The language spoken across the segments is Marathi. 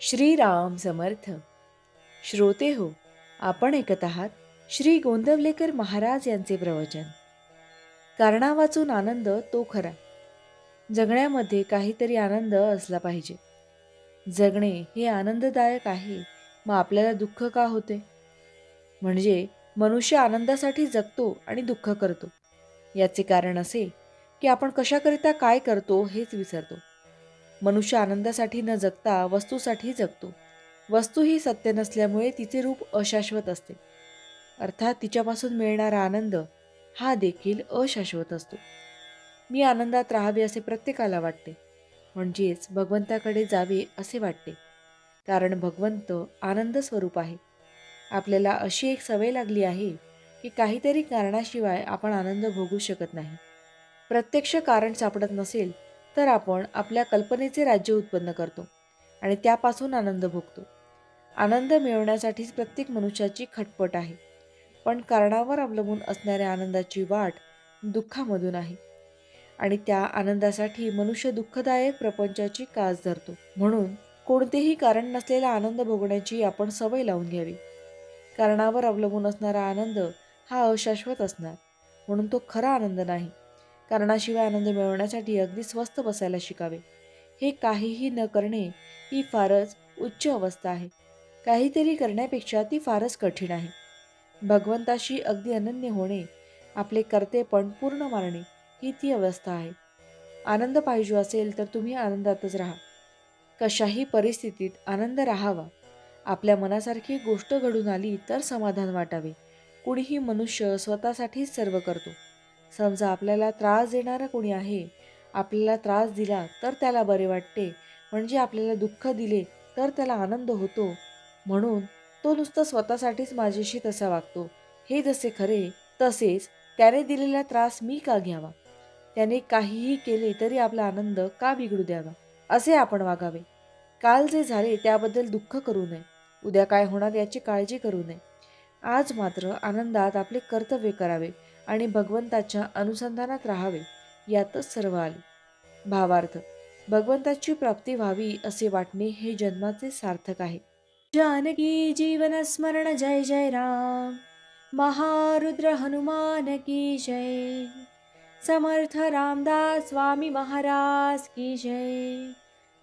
श्रीराम समर्थ. श्रोते हो आपण ऐकत आहात श्री गोंदवलेकर महाराज यांचे प्रवचन. कारणा वाचून आनंद तो खरा. जगण्यामध्ये काहीतरी आनंद असला पाहिजे. जगणे हे आनंददायक आहे मग आपल्याला दुःख का होते? म्हणजे मनुष्य आनंदासाठी जगतो आणि दुःख करतो. याचे कारण असे की आपण कशाकरिता काय करतो हेच विसरतो. मनुष्य आनंदासाठी न जगता वस्तूसाठी जगतो. वस्तू ही सत्य नसल्यामुळे तिचे रूप अशाश्वत असते. अर्थात तिच्यापासून मिळणारा आनंद हा देखील अशाश्वत असतो. मी आनंदात राहावे असे प्रत्येकाला वाटते. म्हणजेच भगवंताकडे जावे असे वाटते. कारण भगवंत आनंद स्वरूप आहे. आपल्याला अशी एक सवय लागली आहे की काहीतरी कारणाशिवाय आपण आनंद भोगू शकत नाही. प्रत्यक्ष कारण सापडत नसेल तर आपण आपल्या कल्पनेचे राज्य उत्पन्न करतो आणि त्यापासून आनंद भोगतो. आनंद मिळवण्यासाठीच प्रत्येक मनुष्याची खटपट आहे. पण कारणावर अवलंबून असणाऱ्या आनंदाची वाट दुःखामधून आहे. आणि त्या आनंदासाठी मनुष्य दुःखदायक प्रपंचाची कास धरतो. म्हणून कोणतेही कारण नसलेला आनंद भोगण्याची आपण सवय लावून घ्यावी. कारणावर अवलंबून असणारा आनंद हा अशाश्वत असणार. म्हणून तो खरा आनंद नाही. कारणाशिवाय आनंद मिळवण्यासाठी अगदी स्वस्त बसायला शिकावे. हे काहीही न करणे ही फारच उच्च अवस्था आहे. काहीतरी करण्यापेक्षा ती फारच कठीण आहे. भगवंताशी अगदी अनन्य होणे आपले कर्तेपण पूर्ण मारणे ही ती अवस्था आहे. आनंद पाहिजे असेल तर तुम्ही आनंदातच राहा. कशाही परिस्थितीत आनंद राहावा. आपल्या मनासारखी गोष्ट घडून आली तर समाधान वाटावे. कुणीही मनुष्य स्वतःसाठीच सर्व करतो. समजा आपल्याला त्रास देणारा कोणी आहे आपल्याला त्रास दिला तर त्याला बरे वाटते. म्हणजे आपल्याला दुःख दिले तर त्याला आनंद होतो. म्हणून तो नुसतं स्वतःसाठीच माझ्याशी तसा वागतो. हे जसे खरे तसेच त्याने दिलेला त्रास मी का घ्यावा? त्याने काहीही केले तरी आपला आनंद का बिघडू द्यावा? असे आपण वागावे. काल जे झाले त्याबद्दल दुःख करू नये. उद्या काय होणार याची काळजी करू नये. आज मात्र आनंदात आपले कर्तव्य करावे. आणि भगवंताच्या अनुसंधानात राहावे यातच सर्व आले. भावार्थ भगवंताची प्राप्ती व्हावी असे वाटणे हे जन्माचे सार्थक आहे. जानकी जीवन स्मरण जय जय राम. महारुद्र हनुमान की जय. समर्थ रामदास स्वामी महाराज की जय.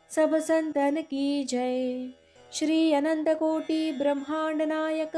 सब संतन की जय. श्री अनंत कोटी ब्रह्मांड नायक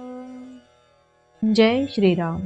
जय श्रीराम.